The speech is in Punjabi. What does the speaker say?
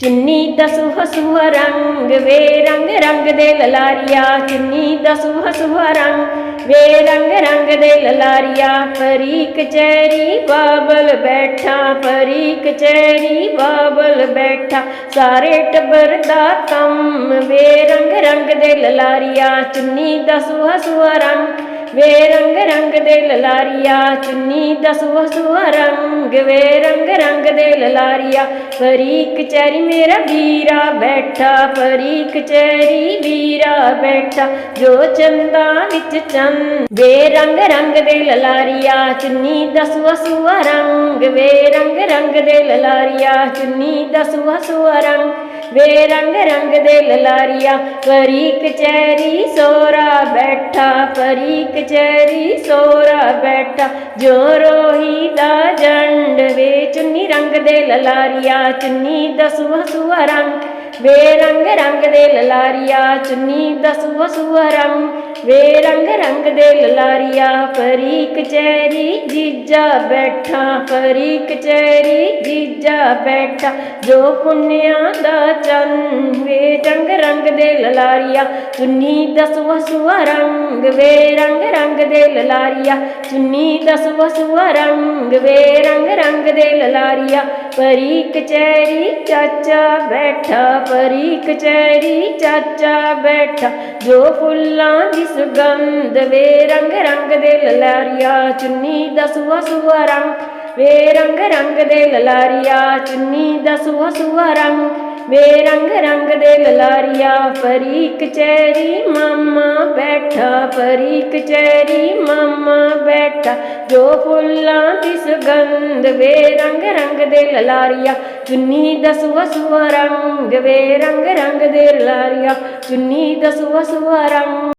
ਚਿੰਨੀ ਦਸੂ ਹਸੂ ਰੰਗ, ਵੇ ਰੰਗ ਰੰਗ ਦੇ ਲਲਾਰੀਆ। ਚਿੰਨੀ ਦਸੂ ਹਸੂ ਰੰਗ, ਵੇ ਰੰਗ ਰੰਗ ਦੇ ਲਲਾਰੀਆ। ਪਰੀ ਕਚਹਿਰੀ ਬਾਬਲ ਬੈਠਾ ਪਰੀ ਕਚਹਿਰੀ ਬਾਬਲ ਬੈਠਾ। ਸਾਰੇ ਟੱਬਰ ਦਾ ਕੰਮ, ਵੇ ਰੰਗ ਰੰਗ ਦੇ ਲਲਾਰੀਆ। ਚੁੰਨੀ ਦਸੂ ਹਸੂ ਰੰਗ ਵੇ ਰੰਗ ਰੰਗ ਦੇ ਲਲਾਰੀਆ, ਚੁੰਨੀ ਦਸੂ ਹਸੂ ਰੰਗ, ਵੇ ਰੰਗ ਰੰਗ ਦੇ ਲਲਾਰੀਆ ਫਰੀ ਕਚੈਰੀ ਮੇਰਾ ਵੀਰਾ ਬੈਠਾ ਫਰੀ ਕਚੈਰੀ ਵੀਰਾ ਬੈਠਾ, ਜੋ ਚੰਦਾ ਵਿੱਚ ਚੰਦ ਵੇ ਰੰਗ ਰੰਗ ਦੇ ਲਲਾਰੀਆ, ਚੁੰਨੀ ਦਸੂ ਹਸੂ ਰੰਗ, ਵੇ ਰੰਗ ਰੰਗ ਦੇ ਲਲਾਰੀਆ, ਚੁੰਨੀ ਦਸੂ ਹਸੂ ਰੰਗ ਵੇ ਰੰਗ ਰੰਗ ਦੇ ਲਲਾਰੀਆ ਪਰੀ ਕਚਹਿਰੀ ਸੋਰਾ ਬੈਠਾ ਪਰੀ ਕਚੈਰੀ ਸੋਰਾ ਬੈਠਾ। ਜੋ ਰੋਹੀ ਦਾ ਜੰਡ ਵੇ ਚੁੰਨੀ ਰੰਗ ਦੇ ਲਲਾਰੀਆ, ਚੁੰਨੀ ਦਸੂ ਹਸੂ ਰੰਗ ਵੇ ਰੰਗ ਰੰਗ ਦੇ ਲਲਾਰੀਆ ਚੁੰਨੀ ਦਸੂ ਹਸੂ ਰੰਗ ਵੇ ਰੰਗ ਰੰਗ ਦੇ ਲਲਾਰੀਆ ਪਰੀ ਕਚਹਿਰੀ ਜੀਜਾ ਬੈਠਾ ਪਰੀ ਕਚਹਿਰੀ ਜੀਜਾ ਬੈਠਾ ਜੋ ਪੁੰਨਿਆਂ ਦਾ ਚੰਨ ਵੇ ਰੰਗ ਰੰਗ ਦੇ ਲਲਾਰੀਆ ਚੁੰਨੀ ਦਸੂ ਹਸੂ ਰੰਗ ਵੇ ਰੰਗ ਰੰਗ ਦੇ ਲਲਾਰੀਆ ਚੁੰਨੀ ਦਸੂ ਹਸੂ ਰੰਗ ਵੇ ਰੰਗ ਰੰਗ ਦੇ ਲਲਾਰੀਆ ਪਰੀ ਕਚਹਿਰੀ ਚਾਚਾ ਬੈਠਾ ਪਰੀ ਕਚਹਿਰੀ ਚਾਚਾ ਬੈਠਾ, ਜੋ ਫੁੱਲਾਂ ਦੀ ਸੁਗੰਧ ਵੇ ਰੰਗ ਰੰਗ ਦੇ ਲਲਾਰੀਆ ਚੁੰਨੀ ਦਸੂ ਹਸੂ ਰੰਗ, ਵੇ ਰੰਗ ਰੰਗ ਦੇ ਲਲਾਰੀਆ ਚੁੰਨੀ ਦਸੂ ਹਸੂ ਰੰਗ ਵੇ ਰੰਗ ਰੰਗ ਦੇ ਲਲਾਰੀਆ ਫਰੀ ਕਚਹਿਰੀ ਮਾਮਾ ਬੈਠਾ ਪਰੀ ਕਚਹਿਰੀ ਮਾਮਾ ਬੈਠਾ। ਜੋ ਫੁੱਲਾਂ ਦੀ ਸੁਗੰਧ ਵੇ ਰੰਗ ਰੰਗ ਦੇ ਲਲਾਰੀਆ, ਚੁੰਨੀ ਦਸੂ ਹਸੂ ਰੰਗ ਵੇ ਰੰਗ ਰੰਗ ਦੇ ਲਲਾਰੀਆ, ਚੁੰਨੀ ਦਸੂ ਹਸੂ ਰੰਗ